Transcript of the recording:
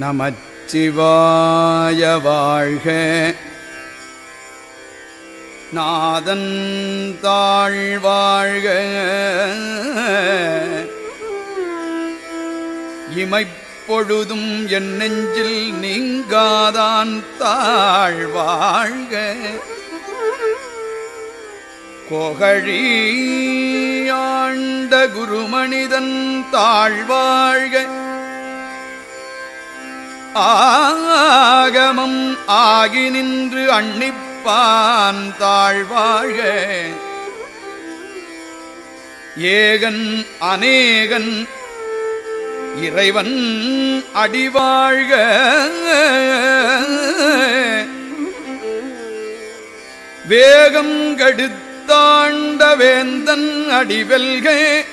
நமச்சிவாய வாழ்க. நாதன் தாழ்வாழ்க இமைப்பொழுதும் என் நெஞ்சில் நீங்காதான் தாழ்வாழ்க வாழ்க. ஆண்ட குருமனிதன் தாழ்வாழ்க ஆகமம் ஆகி நின்று அன்னிப்பான் தாழ்வாழ. ஏகன் அநேகன் இறைவன் அடிவாழ்க. வேகம் கெடுத்தாண்ட வேந்தன் அடிவெல்கே.